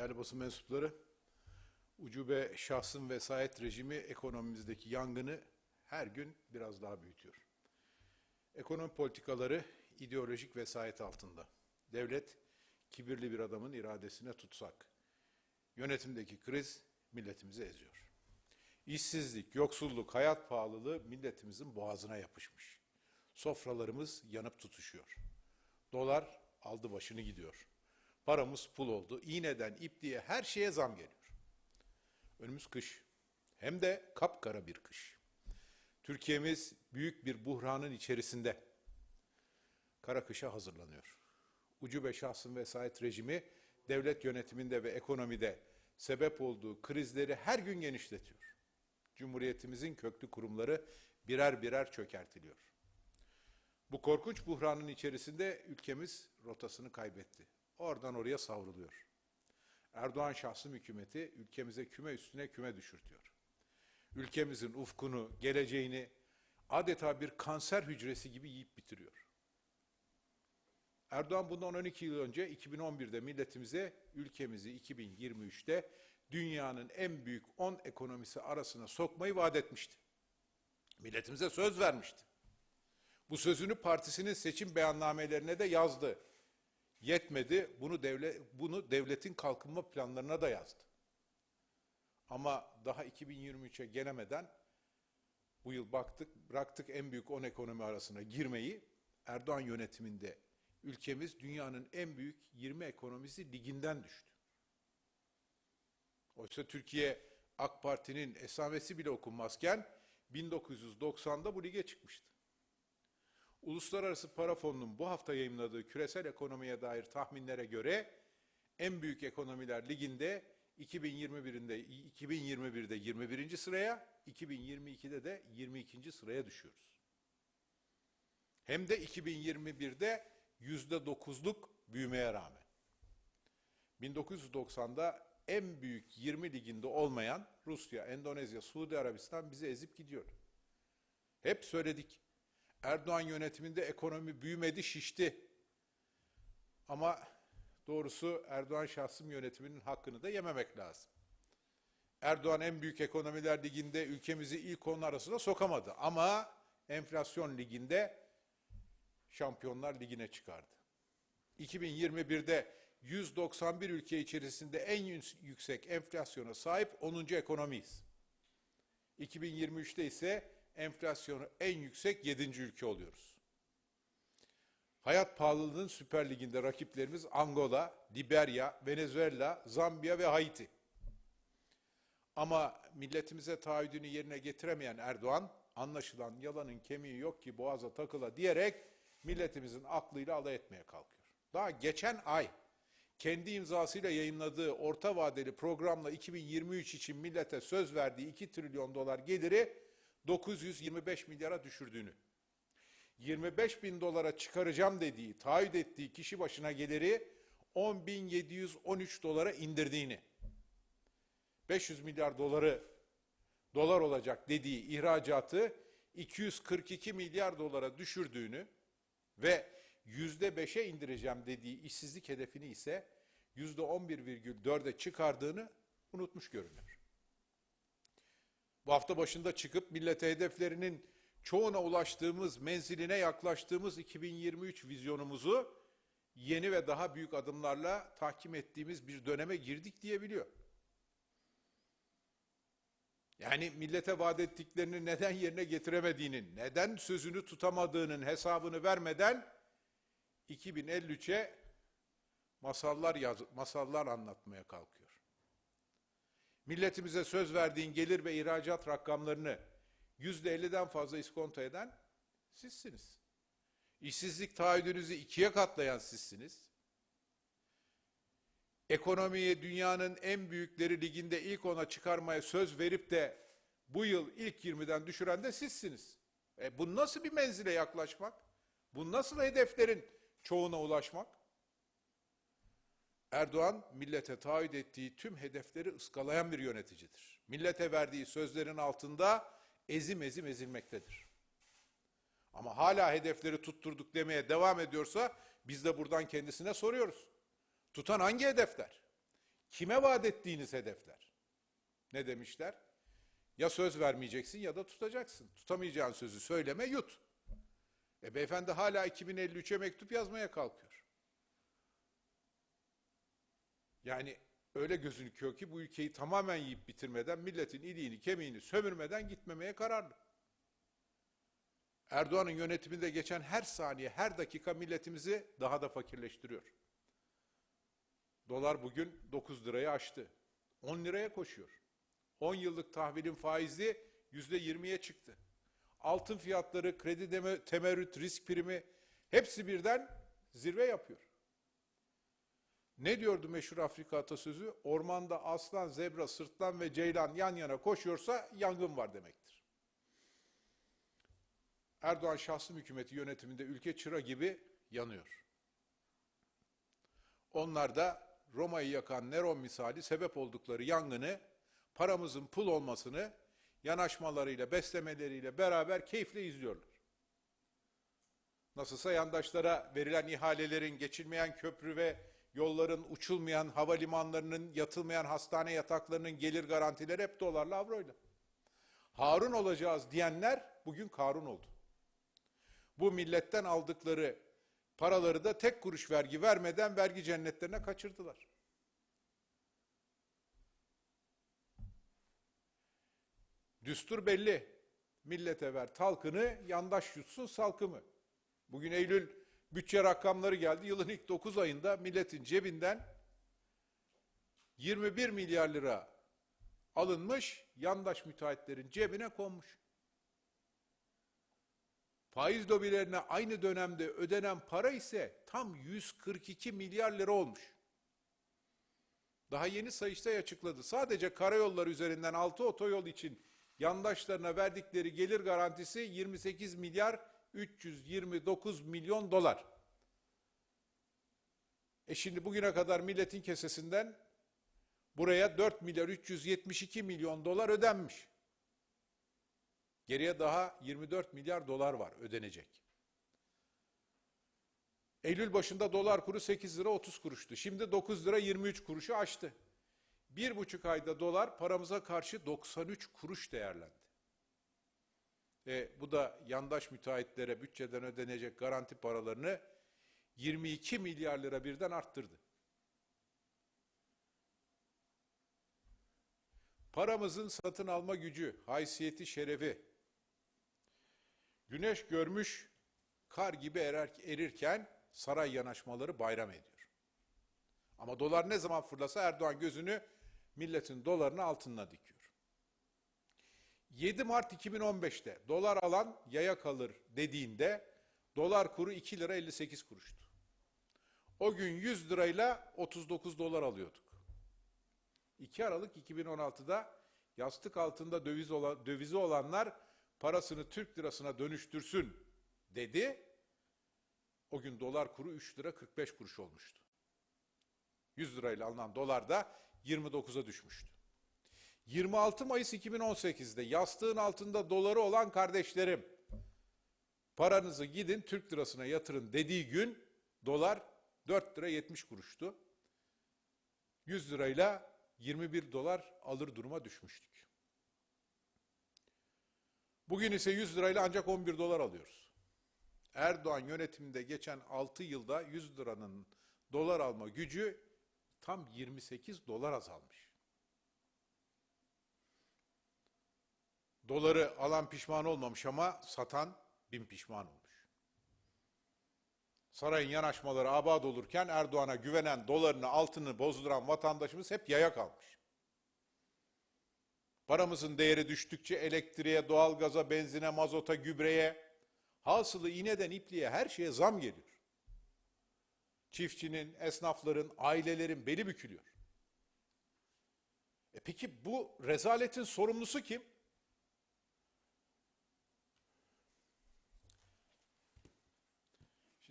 Değerli basın mensupları, ucube şahsın vesayet rejimi ekonomimizdeki yangını her gün biraz daha büyütüyor. Ekonomi politikaları ideolojik vesayet altında. Devlet, kibirli bir adamın iradesine tutsak. Yönetimdeki kriz milletimizi eziyor. İşsizlik, yoksulluk, hayat pahalılığı milletimizin boğazına yapışmış. Sofralarımız yanıp tutuşuyor. Dolar aldı başını gidiyor. Paramız pul oldu. İğneden ipliğe her şeye zam geliyor. Önümüz kış. Hem de kapkara bir kış. Türkiye'miz büyük bir buhranın içerisinde. Kara kışa hazırlanıyor. Ucube şahsın vesayet rejimi devlet yönetiminde ve ekonomide sebep olduğu krizleri her gün genişletiyor. Cumhuriyetimizin köklü kurumları birer birer çökertiliyor. Bu korkunç buhranın içerisinde ülkemiz rotasını kaybetti. Oradan oraya savruluyor. Erdoğan şahsım hükümeti ülkemize küme üstüne küme düşürtüyor. Ülkemizin ufkunu, geleceğini adeta bir kanser hücresi gibi yiyip bitiriyor. Erdoğan bundan 12 yıl önce 2011'de milletimize ülkemizi 2023'te dünyanın en büyük 10 ekonomisi arasına sokmayı vaat etmişti. Milletimize söz vermişti. Bu sözünü partisinin seçim beyannamelerine de yazdı. Yetmedi, bunu devlet bunu devletin kalkınma planlarına da yazdı. Ama daha 2023'e gelemeden bu yıl baktık, bıraktık en büyük 10 ekonomi arasına girmeyi. Erdoğan yönetiminde ülkemiz dünyanın en büyük 20 ekonomisi liginden düştü. Oysa Türkiye AK Parti'nin esamesi bile okunmazken 1990'da bu lige çıkmıştı. Uluslararası Para Fonu'nun bu hafta yayımladığı küresel ekonomiye dair tahminlere göre en büyük ekonomiler liginde 2021'de 2021'de 21. sıraya, 2022'de de 22. sıraya düşüyoruz. Hem de 2021'de %9'luk büyümeye rağmen. 1990'da en büyük 20 liginde olmayan Rusya, Endonezya, Suudi Arabistan bizi ezip gidiyor. Hep söyledik. Erdoğan yönetiminde ekonomi büyümedi, şişti. Ama doğrusu Erdoğan şahsım yönetiminin hakkını da yememek lazım. Erdoğan en büyük ekonomiler liginde ülkemizi ilk onun arasına sokamadı. Ama enflasyon liginde Şampiyonlar Ligi'ne çıkardı. 2021'de 191 ülke içerisinde en yüksek enflasyona sahip 10. ekonomiyiz. 2023'te ise enflasyonu en yüksek 7. ülke oluyoruz. Hayat pahalılığının Süper Ligi'nde rakiplerimiz Angola, Liberya, Venezuela, Zambiya ve Haiti. Ama milletimize taahhüdünü yerine getiremeyen Erdoğan, anlaşılan yalanın kemiği yok ki boğaza takıla diyerek milletimizin aklıyla alay etmeye kalkıyor. Daha geçen ay kendi imzasıyla yayınladığı orta vadeli programla 2023 için millete söz verdiği 2 trilyon dolar geliri 925 milyara düşürdüğünü, 25 bin dolara çıkaracağım dediği, taahhüt ettiği kişi başına geliri 10.713 dolara indirdiğini, 500 milyar doları dolar olacak dediği ihracatı 242 milyar dolara düşürdüğünü ve yüzde beşe indireceğim dediği işsizlik hedefini ise yüzde on bir virgül dörde çıkardığını unutmuş görünüyor. Bu hafta başında çıkıp millete hedeflerinin çoğuna ulaştığımız, menziline yaklaştığımız 2023 vizyonumuzu yeni ve daha büyük adımlarla tahkim ettiğimiz bir döneme girdik diyebiliyor. Yani millete vaat ettiklerini neden yerine getiremediğinin, neden sözünü tutamadığının hesabını vermeden 2053'e masallar yaz, masallar anlatmaya kalkıyor. Milletimize söz verdiğin gelir ve ihracat rakamlarını yüzde 50'den fazla iskonto eden sizsiniz. İşsizlik taahhüdünüzü ikiye katlayan sizsiniz. Ekonomiyi dünyanın en büyükleri liginde ilk ona çıkarmaya söz verip de bu yıl ilk 20'den düşüren de sizsiniz. E bu nasıl bir menzile yaklaşmak? Bu nasıl hedeflerin çoğuna ulaşmak? Erdoğan millete taahhüt ettiği tüm hedefleri ıskalayan bir yöneticidir. Millete verdiği sözlerin altında ezim ezim ezilmektedir. Ama hala hedefleri tutturduk demeye devam ediyorsa biz de buradan kendisine soruyoruz. Tutan hangi hedefler? Kime vaat ettiğiniz hedefler? Ne demişler? Ya söz vermeyeceksin ya da tutacaksın. Tutamayacağın sözü söyleme yut. E beyefendi hala 2053'e mektup yazmaya kalkıyor. Yani öyle gözüküyor ki bu ülkeyi tamamen yiyip bitirmeden, milletin iliğini, kemiğini sömürmeden gitmemeye kararlı. Erdoğan'ın yönetiminde geçen her saniye, her dakika milletimizi daha da fakirleştiriyor. Dolar bugün 9 lirayı aştı. 10 liraya koşuyor. 10 yıllık tahvilin faizi %20'ye çıktı. Altın fiyatları, kredi temerrüt, risk primi hepsi birden zirve yapıyor. Ne diyordu meşhur Afrika atasözü? Ormanda aslan, zebra, sırtlan ve ceylan yan yana koşuyorsa yangın var demektir. Erdoğan şahsım hükümeti yönetiminde ülke çıra gibi yanıyor. Onlar da Roma'yı yakan Neron misali sebep oldukları yangını, paramızın pul olmasını yanaşmalarıyla, beslemeleriyle beraber keyifle izliyorlar. Nasılsa yandaşlara verilen ihalelerin, geçilmeyen köprü ve yolların, uçulmayan havalimanlarının, yatılmayan hastane yataklarının gelir garantileri hep dolarla, avroyla. Harun olacağız diyenler bugün Karun oldu. Bu milletten aldıkları paraları da tek kuruş vergi vermeden vergi cennetlerine kaçırdılar. Düstur belli. Millete ver talkını, yandaş yutsun salkımı. Bugün Eylül bütçe rakamları geldi. Yılın ilk 9 ayında milletin cebinden 21 milyar lira alınmış, yandaş müteahhitlerin cebine konmuş. Faiz lobilerine aynı dönemde ödenen para ise tam 142 milyar lira olmuş. Daha yeni Sayıştay açıkladı. Sadece karayolları üzerinden 6 otoyol için yandaşlarına verdikleri gelir garantisi 28 milyar 329 milyon dolar. E şimdi bugüne kadar milletin kesesinden buraya 4 milyar 372 milyon dolar ödenmiş. Geriye daha 24 milyar dolar var ödenecek. Eylül başında dolar kuru 8 lira 30 kuruştu. Şimdi 9 lira 23 kuruşu aştı. Bir buçuk ayda dolar paramıza karşı 93 kuruş değerlendi. E, bu da yandaş müteahhitlere bütçeden ödenecek garanti paralarını 22 milyar lira birden arttırdı. Paramızın satın alma gücü, haysiyeti, şerefi, güneş görmüş kar gibi erer, erirken saray yanaşmaları bayram ediyor. Ama dolar ne zaman fırlasa Erdoğan gözünü milletin dolarını altınla dikiyor. 7 Mart 2015'te dolar alan yaya kalır dediğinde dolar kuru 2 lira 58 kuruştu. O gün 100 lirayla 39 dolar alıyorduk. 2 Aralık 2016'da yastık altında döviz olan, dövizi olanlar parasını Türk lirasına dönüştürsün dedi. O gün dolar kuru 3 lira 45 kuruş olmuştu. 100 lirayla alınan dolar da 29'a düşmüştü. 26 Mayıs 2018'de yastığın altında doları olan kardeşlerim paranızı gidin Türk lirasına yatırın dediği gün dolar 4 lira 70 kuruştu. 100 lirayla 21 dolar alır duruma düşmüştük. Bugün ise 100 lirayla ancak 11 dolar alıyoruz. Erdoğan yönetiminde geçen 6 yılda 100 liranın dolar alma gücü tam 28 dolar azalmış. Doları alan pişman olmamış ama satan bin pişman olmuş. Sarayın yanaşmaları abad olurken Erdoğan'a güvenen dolarını altını bozduran vatandaşımız hep yaya kalmış. Paramızın değeri düştükçe elektriğe, doğalgaza, benzine, mazota, gübreye, hasılı iğneden ipliğe her şeye zam geliyor. Çiftçinin, esnafların, ailelerin beli bükülüyor. E peki bu rezaletin sorumlusu kim?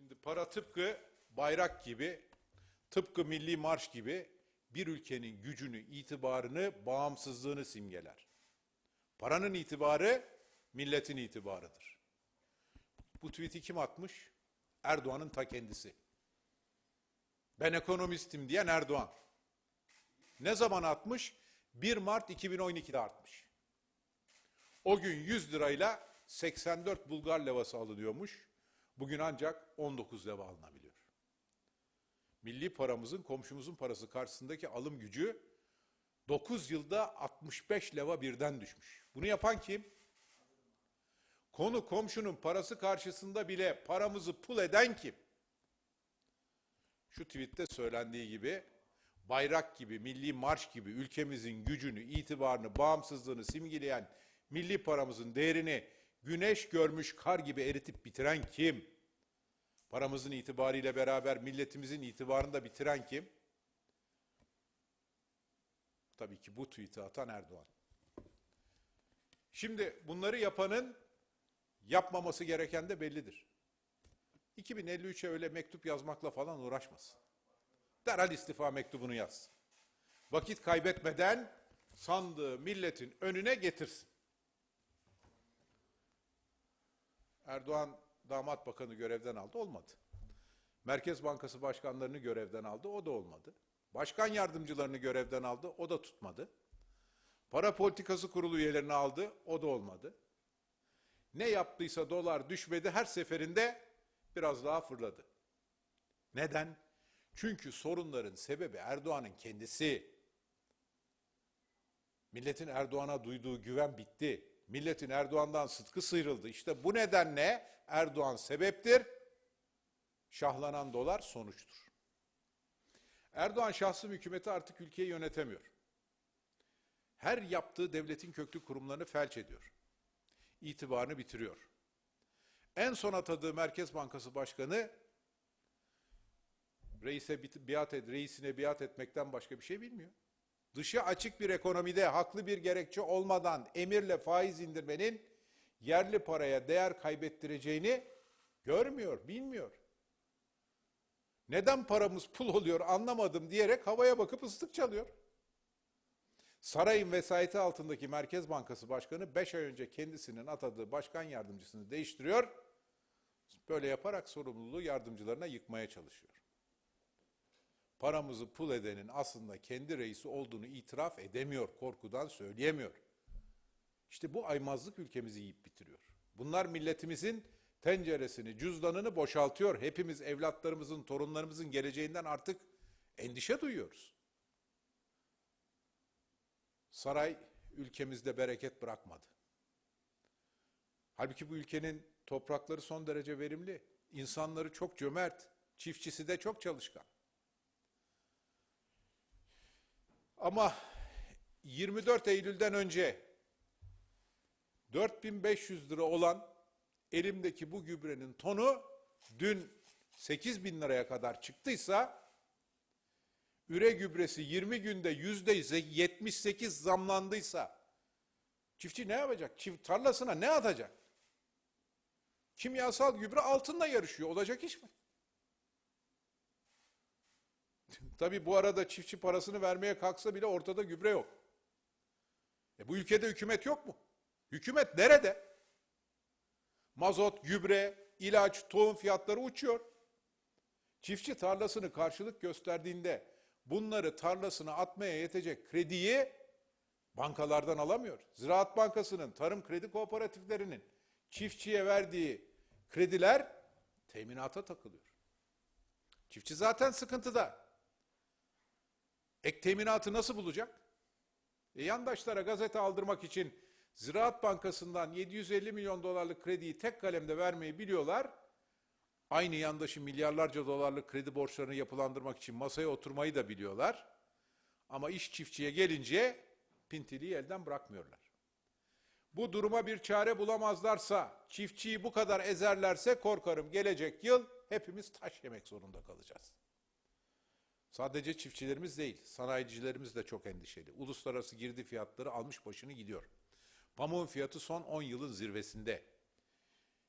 Şimdi para tıpkı bayrak gibi, tıpkı milli marş gibi bir ülkenin gücünü, itibarını, bağımsızlığını simgeler. Paranın itibarı milletin itibarıdır. Bu tweet'i kim atmış? Erdoğan'ın ta kendisi. Ben ekonomistim diyen Erdoğan. Ne zaman artmış? 1 Mart 2012'de artmış. O gün 100 lirayla 84 Bulgar levası alınıyormuş. Bugün ancak 19 leva alınabiliyor. Milli paramızın komşumuzun parası karşısındaki alım gücü 9 yılda 65 leva birden düşmüş. Bunu yapan kim? Konu komşunun parası karşısında bile paramızı pul eden kim? Şu tweette söylendiği gibi bayrak gibi, milli marş gibi ülkemizin gücünü, itibarını, bağımsızlığını simgeleyen milli paramızın değerini güneş görmüş kar gibi eritip bitiren kim? Paramızın itibarıyla beraber milletimizin itibarını da bitiren kim? Tabii ki bu tweet'i atan Erdoğan. Şimdi bunları yapanın yapmaması gereken de bellidir. 2053'e öyle mektup yazmakla falan uğraşmasın. Derhal istifa mektubunu yaz. Vakit kaybetmeden sandığı milletin önüne getirsin. Erdoğan damat bakanı görevden aldı, olmadı. Merkez Bankası başkanlarını görevden aldı, o da olmadı. Başkan yardımcılarını görevden aldı, o da tutmadı. Para politikası kurulu üyelerini aldı, o da olmadı. Ne yaptıysa dolar düşmedi, her seferinde biraz daha fırladı. Neden? Çünkü sorunların sebebi Erdoğan'ın kendisi. Milletin Erdoğan'a duyduğu güven bitti. Milletin Erdoğan'dan sıtkı sıyrıldı. İşte bu nedenle Erdoğan sebeptir. Şahlanan dolar sonuçtur. Erdoğan şahsım hükümeti artık ülkeyi yönetemiyor. Her yaptığı devletin köklü kurumlarını felç ediyor. İtibarını bitiriyor. En son atadığı Merkez Bankası Başkanı reise biat et, reisine biat etmekten başka bir şey bilmiyor. Dışı açık bir ekonomide haklı bir gerekçe olmadan emirle faiz indirmenin yerli paraya değer kaybettireceğini görmüyor, bilmiyor. Neden paramız pul oluyor anlamadım diyerek havaya bakıp ıslık çalıyor. Sarayın vesayeti altındaki Merkez Bankası Başkanı 5 ay önce kendisinin atadığı başkan yardımcısını değiştiriyor. Böyle yaparak sorumluluğu yardımcılarına yıkmaya çalışıyor. Paramızı pul edenin aslında kendi reisi olduğunu itiraf edemiyor, korkudan söyleyemiyor. İşte bu aymazlık ülkemizi yiyip bitiriyor. Bunlar milletimizin tenceresini, cüzdanını boşaltıyor. Hepimiz evlatlarımızın, torunlarımızın geleceğinden artık endişe duyuyoruz. Saray ülkemizde bereket bırakmadı. Halbuki bu ülkenin toprakları son derece verimli. İnsanları çok cömert, çiftçisi de çok çalışkan. Ama 24 Eylül'den önce 4500 lira olan elimdeki bu gübrenin tonu dün 8 bin liraya kadar çıktıysa üre gübresi 20 günde yüzde 78 zamlandıysa çiftçi ne yapacak? Çift tarlasına ne atacak? Kimyasal gübre altında yarışıyor. Olacak iş mi? Tabii bu arada çiftçi parasını vermeye kalksa bile ortada gübre yok. E bu ülkede hükümet yok mu? Hükümet nerede? Mazot, gübre, ilaç, tohum fiyatları uçuyor. Çiftçi tarlasını karşılık gösterdiğinde bunları tarlasına atmaya yetecek krediyi bankalardan alamıyor. Ziraat Bankası'nın, tarım kredi kooperatiflerinin çiftçiye verdiği krediler teminata takılıyor. Çiftçi zaten sıkıntıda. Ek teminatı nasıl bulacak? E yandaşlara gazete aldırmak için Ziraat Bankası'ndan 750 milyon dolarlık krediyi tek kalemde vermeyi biliyorlar. Aynı yandaşı milyarlarca dolarlık kredi borçlarını yapılandırmak için masaya oturmayı da biliyorlar. Ama iş çiftçiye gelince pintiliği elden bırakmıyorlar. Bu duruma bir çare bulamazlarsa, çiftçiyi bu kadar ezerlerse korkarım gelecek yıl hepimiz taş yemek zorunda kalacağız. Sadece çiftçilerimiz değil, sanayicilerimiz de çok endişeli. Uluslararası girdi fiyatları almış başını gidiyor. Pamuğun fiyatı son 10 yılın zirvesinde.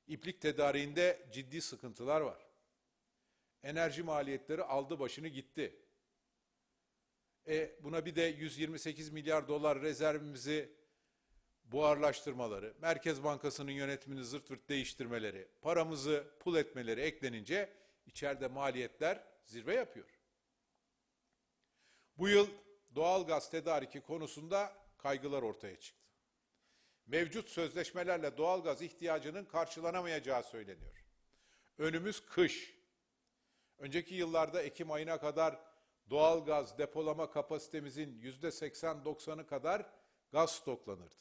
İplik tedariğinde ciddi sıkıntılar var. Enerji maliyetleri aldı başını gitti. E buna bir de 128 milyar dolar rezervimizi buharlaştırmaları, Merkez Bankası'nın yönetimini zırt vırt değiştirmeleri, paramızı pul etmeleri eklenince içeride maliyetler zirve yapıyor. Bu yıl doğal gaz tedariki konusunda kaygılar ortaya çıktı. Mevcut sözleşmelerle doğal gaz ihtiyacının karşılanamayacağı söyleniyor. Önümüz kış. Önceki yıllarda Ekim ayına kadar doğal gaz depolama kapasitemizin yüzde 80-90'ı kadar gaz stoklanırdı.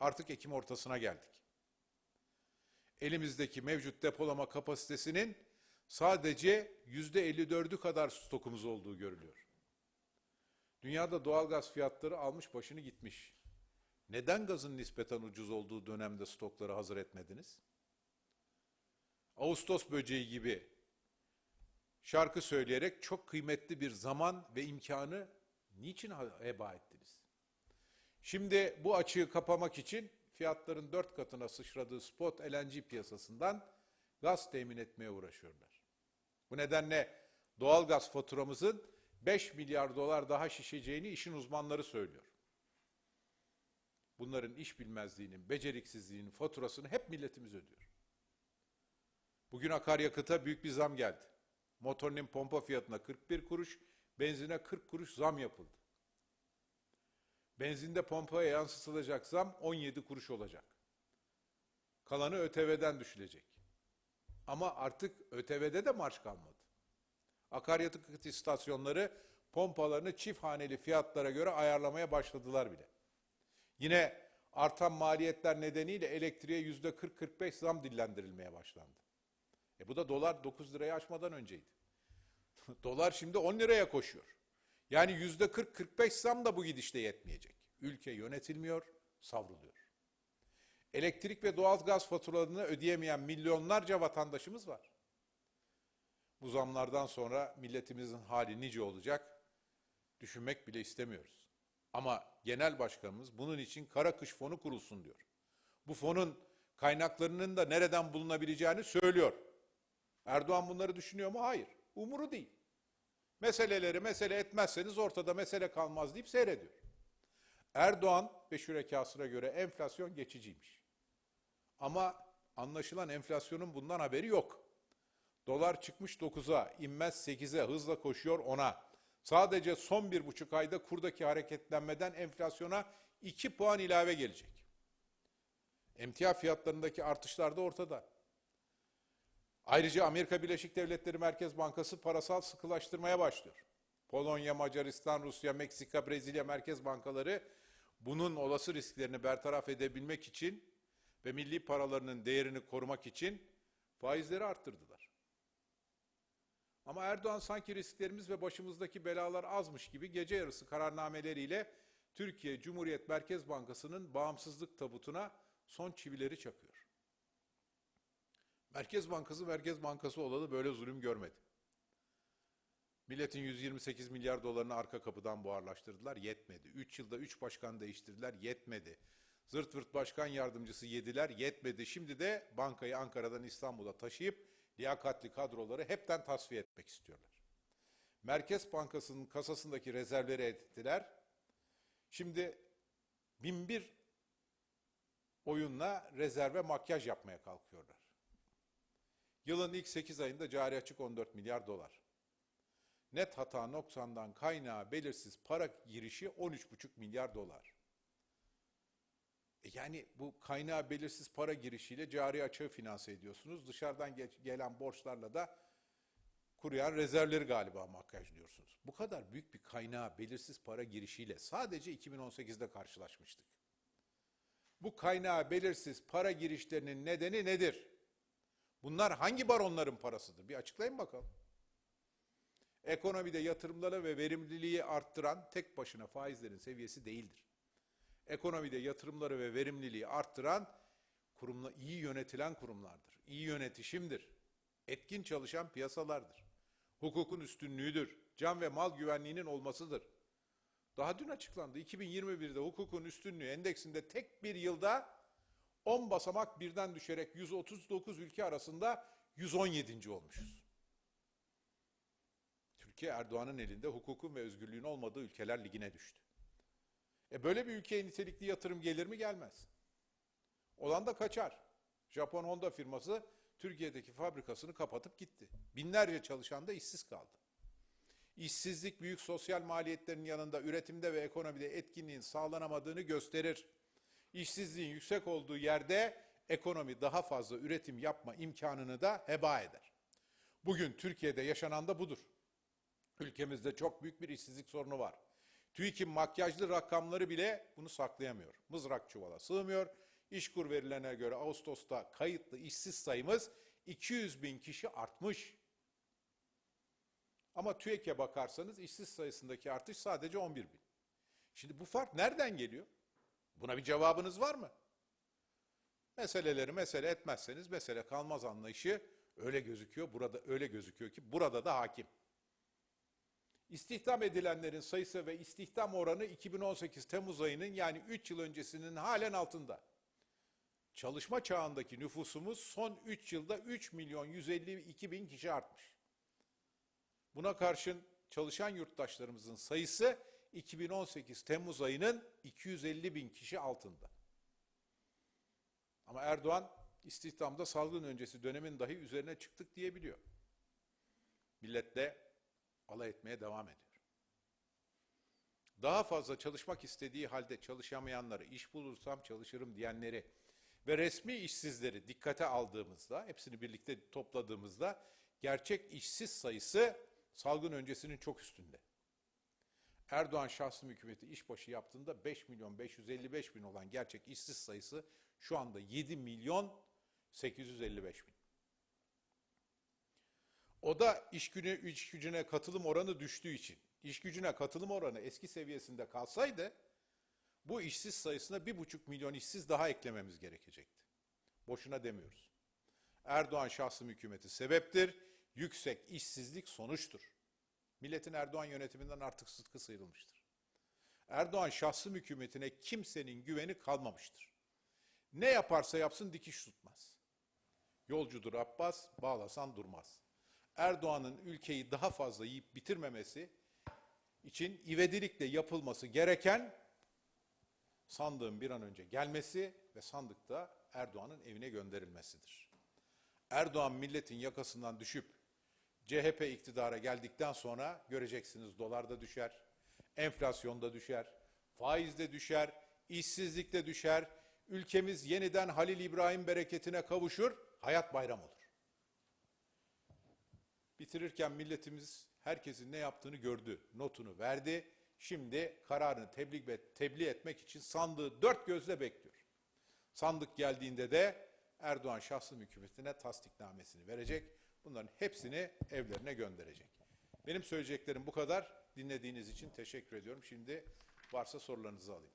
Artık Ekim ortasına geldik. Elimizdeki mevcut depolama kapasitesinin sadece yüzde 54'ü kadar stokumuz olduğu görülüyor. Dünyada doğal gaz fiyatları almış başını gitmiş. Neden gazın nispeten ucuz olduğu dönemde stokları hazır etmediniz? Ağustos böceği gibi şarkı söyleyerek çok kıymetli bir zaman ve imkanı niçin heba ettiniz? Şimdi bu açığı kapamak için fiyatların dört katına sıçradığı spot LNG piyasasından gaz temin etmeye uğraşıyorlar. Bu nedenle doğal gaz faturamızın 5 milyar dolar daha şişeceğini işin uzmanları söylüyor. Bunların iş bilmezliğinin, beceriksizliğinin faturasını hep milletimiz ödüyor. Bugün akaryakıta büyük bir zam geldi. Motorinin pompa fiyatına 41 kuruş, benzine 40 kuruş zam yapıldı. Benzinde pompaya yansıtılacak zam 17 kuruş olacak. Kalanı ÖTV'den düşülecek. Ama artık ÖTV'de de marş kalmadı. Akaryakıt istasyonları pompalarını çift haneli fiyatlara göre ayarlamaya başladılar bile. Yine artan maliyetler nedeniyle elektriğe yüzde 40-45 zam dillendirilmeye başlandı. E bu da dolar 9 liraya aşmadan önceydi. dolar şimdi 10 liraya koşuyor. Yani yüzde 40-45 zam da bu gidişle yetmeyecek. Ülke yönetilmiyor, savruluyor. Elektrik ve doğal gaz faturalarını ödeyemeyen milyonlarca vatandaşımız var. Bu zamlardan sonra milletimizin hali nice olacak düşünmek bile istemiyoruz. Ama genel başkanımız bunun için kara kış fonu kurulsun diyor. Bu fonun kaynaklarının da nereden bulunabileceğini söylüyor. Erdoğan bunları düşünüyor mu? Hayır. Umuru değil. Meseleleri mesele etmezseniz ortada mesele kalmaz deyip seyrediyor. Erdoğan ve şürekasına göre enflasyon geçiciymiş. Ama anlaşılan enflasyonun bundan haberi yok. Dolar çıkmış 9'a, inmez 8'e, hızla koşuyor 10'a. Sadece son bir buçuk ayda kurdaki hareketlenmeden enflasyona 2 puan ilave gelecek. Emtia fiyatlarındaki artışlar da ortada. Ayrıca Amerika Birleşik Devletleri Merkez Bankası parasal sıkılaştırmaya başlıyor. Polonya, Macaristan, Rusya, Meksika, Brezilya merkez bankaları bunun olası risklerini bertaraf edebilmek için ve milli paralarının değerini korumak için faizleri arttırdılar. Ama Erdoğan sanki risklerimiz ve başımızdaki belalar azmış gibi gece yarısı kararnameleriyle Türkiye Cumhuriyet Merkez Bankası'nın bağımsızlık tabutuna son çivileri çakıyor. Merkez Bankası Merkez Bankası olalı böyle zulüm görmedi. Milletin 128 milyar dolarını arka kapıdan buharlaştırdılar, yetmedi. 3 yılda 3 başkan değiştirdiler, yetmedi. Zırt vırt başkan yardımcısı yediler, yetmedi. Şimdi de bankayı Ankara'dan İstanbul'a taşıyıp liyakatli kadroları hepten tasfiye etmek istiyorlar. Merkez Bankası'nın kasasındaki rezervleri ettiler. Şimdi binbir oyunla rezerve makyaj yapmaya kalkıyorlar. Yılın ilk 8 ayında cari açık 14 milyar dolar. Net hata noksandan kaynağı belirsiz para girişi 13,5 milyar dolar. Yani bu kaynağı belirsiz para girişiyle cari açığı finanse ediyorsunuz. Dışarıdan ge- gelen borçlarla da kuruyan rezervleri galiba makyajlıyorsunuz. Bu kadar büyük bir kaynağı belirsiz para girişiyle sadece 2018'de karşılaşmıştık. Bu kaynağı belirsiz para girişlerinin nedeni nedir? Bunlar hangi baronların parasıdır? Bir açıklayın bakalım. Ekonomide yatırımları ve verimliliği arttıran tek başına faizlerin seviyesi değildir. Ekonomide yatırımları ve verimliliği arttıran kurumla iyi yönetilen kurumlardır. İyi yönetişimdir. Etkin çalışan piyasalardır. Hukukun üstünlüğüdür. Can ve mal güvenliğinin olmasıdır. Daha dün açıklandı. 2021'de hukukun üstünlüğü endeksinde tek bir yılda 10 basamak birden düşerek 139 ülke arasında 117. olmuşuz. Türkiye Erdoğan'ın elinde hukukun ve özgürlüğün olmadığı ülkeler ligine düştü. E böyle bir ülkeye nitelikli yatırım gelir mi gelmez. Olan da kaçar. Japon Honda firması Türkiye'deki fabrikasını kapatıp gitti. Binlerce çalışan da işsiz kaldı. İşsizlik büyük sosyal maliyetlerin yanında üretimde ve ekonomide etkinliğin sağlanamadığını gösterir. İşsizliğin yüksek olduğu yerde ekonomi daha fazla üretim yapma imkanını da heba eder. Bugün Türkiye'de yaşanan da budur. Ülkemizde çok büyük bir işsizlik sorunu var. TÜİK'in makyajlı rakamları bile bunu saklayamıyor. Mızrak çuvala sığmıyor. İşkur verilerine göre Ağustos'ta kayıtlı işsiz sayımız 200 bin kişi artmış. Ama TÜİK'e bakarsanız işsiz sayısındaki artış sadece 11 bin. Şimdi bu fark nereden geliyor? Buna bir cevabınız var mı? Meseleleri mesele etmezseniz mesele kalmaz anlayışı öyle gözüküyor. Burada öyle gözüküyor ki burada da hakim. İstihdam edilenlerin sayısı ve istihdam oranı 2018 Temmuz ayının yani 3 yıl öncesinin halen altında. Çalışma çağındaki nüfusumuz son 3 yılda 3 milyon 152 bin kişi artmış. Buna karşın çalışan yurttaşlarımızın sayısı 2018 Temmuz ayının 250 bin kişi altında. Ama Erdoğan istihdamda salgın öncesi dönemin dahi üzerine çıktık diyebiliyor. Milletle alay etmeye devam ediyor. Daha fazla çalışmak istediği halde çalışamayanları, iş bulursam çalışırım diyenleri ve resmi işsizleri dikkate aldığımızda, hepsini birlikte topladığımızda gerçek işsiz sayısı salgın öncesinin çok üstünde. Erdoğan şahsım hükümeti işbaşı yaptığında 5 milyon 555 bin olan gerçek işsiz sayısı şu anda 7 milyon 855 bin. O da iş, günü, iş gücüne katılım oranı düştüğü için, iş gücüne katılım oranı eski seviyesinde kalsaydı, bu işsiz sayısına bir buçuk milyon işsiz daha eklememiz gerekecekti. Boşuna demiyoruz. Erdoğan şahsım hükümeti sebeptir, yüksek işsizlik sonuçtur. Milletin Erdoğan yönetiminden artık sıtkı sıyrılmıştır. Erdoğan şahsım hükümetine kimsenin güveni kalmamıştır. Ne yaparsa yapsın dikiş tutmaz. Yolcudur Abbas, bağlasan durmaz. Erdoğan'ın ülkeyi daha fazla yiyip bitirmemesi için ivedilikle yapılması gereken sandığın bir an önce gelmesi ve sandıkta Erdoğan'ın evine gönderilmesidir. Erdoğan milletin yakasından düşüp CHP iktidara geldikten sonra göreceksiniz dolar da düşer, enflasyon da düşer, faiz de düşer, işsizlik de düşer, ülkemiz yeniden Halil İbrahim bereketine kavuşur, hayat bayram olur. Bitirirken milletimiz herkesin ne yaptığını gördü, notunu verdi. Şimdi kararını tebliğ, ve tebliğ etmek için sandığı dört gözle bekliyor. Sandık geldiğinde de Erdoğan şahsım hükümetine tasdiknamesini verecek. Bunların hepsini evlerine gönderecek. Benim söyleyeceklerim bu kadar. Dinlediğiniz için teşekkür ediyorum. Şimdi varsa sorularınızı alayım.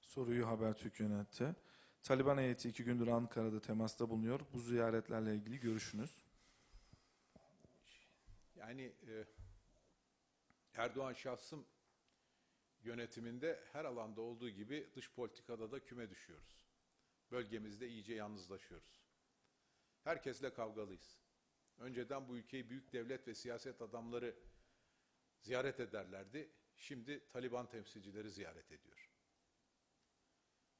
Soruyu Habertürk yönetti. Taliban heyeti iki gündür Ankara'da temasta bulunuyor. Bu ziyaretlerle ilgili görüşünüz. Yani e, Erdoğan şahsım yönetiminde her alanda olduğu gibi dış politikada da küme düşüyoruz. Bölgemizde iyice yalnızlaşıyoruz. Herkesle kavgalıyız. Önceden bu ülkeyi büyük devlet ve siyaset adamları ziyaret ederlerdi. Şimdi Taliban temsilcileri ziyaret ediyor.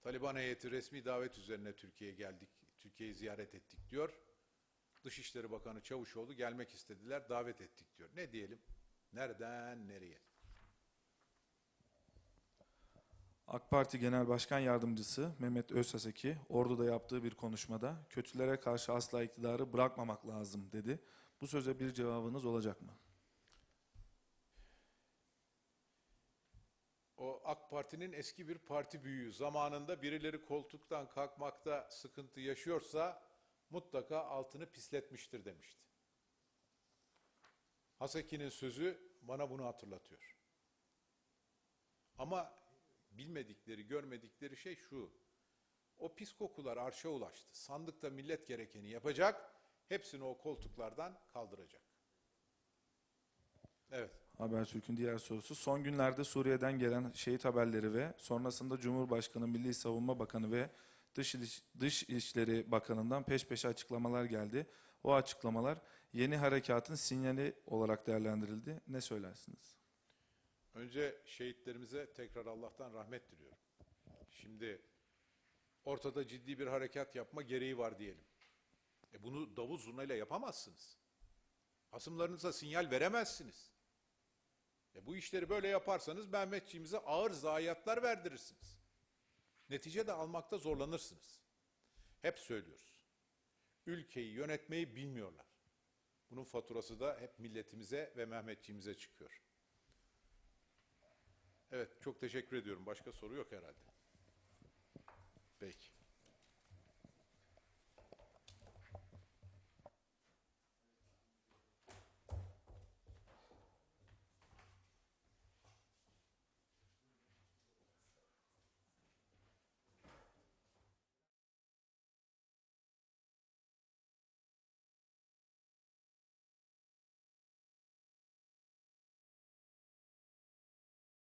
Taliban heyeti resmi davet üzerine Türkiye'ye geldik, Türkiye'yi ziyaret ettik diyor. Dışişleri Bakanı Çavuşoğlu gelmek istediler, davet ettik diyor. Ne diyelim? Nereden nereye? AK Parti Genel Başkan Yardımcısı Mehmet Özsaseki Ordu'da yaptığı bir konuşmada kötülere karşı asla iktidarı bırakmamak lazım dedi. Bu söze bir cevabınız olacak mı? O AK Parti'nin eski bir parti büyüğü. Zamanında birileri koltuktan kalkmakta sıkıntı yaşıyorsa mutlaka altını pisletmiştir demişti. Haseki'nin sözü bana bunu hatırlatıyor. Ama bilmedikleri, görmedikleri şey şu. O pis kokular arşa ulaştı. Sandıkta millet gerekeni yapacak, hepsini o koltuklardan kaldıracak. Evet. Habertürk'ün diğer sorusu. Son günlerde Suriye'den gelen şehit haberleri ve sonrasında Cumhurbaşkanı, Milli Savunma Bakanı ve Dış, İliş- Dış İşleri Bakanı'ndan peş peşe açıklamalar geldi. O açıklamalar yeni harekatın sinyali olarak değerlendirildi. Ne söylersiniz? Önce şehitlerimize tekrar Allah'tan rahmet diliyorum. Şimdi ortada ciddi bir harekat yapma gereği var diyelim. E bunu davul zurnayla yapamazsınız. Hasımlarınıza sinyal veremezsiniz. E bu işleri böyle yaparsanız Mehmetçiğimize ağır zayiatlar verdirirsiniz. Netice de almakta zorlanırsınız. Hep söylüyoruz. Ülkeyi yönetmeyi bilmiyorlar. Bunun faturası da hep milletimize ve Mehmetçiğimize çıkıyor. Evet, çok teşekkür ediyorum. Başka soru yok herhalde. Peki.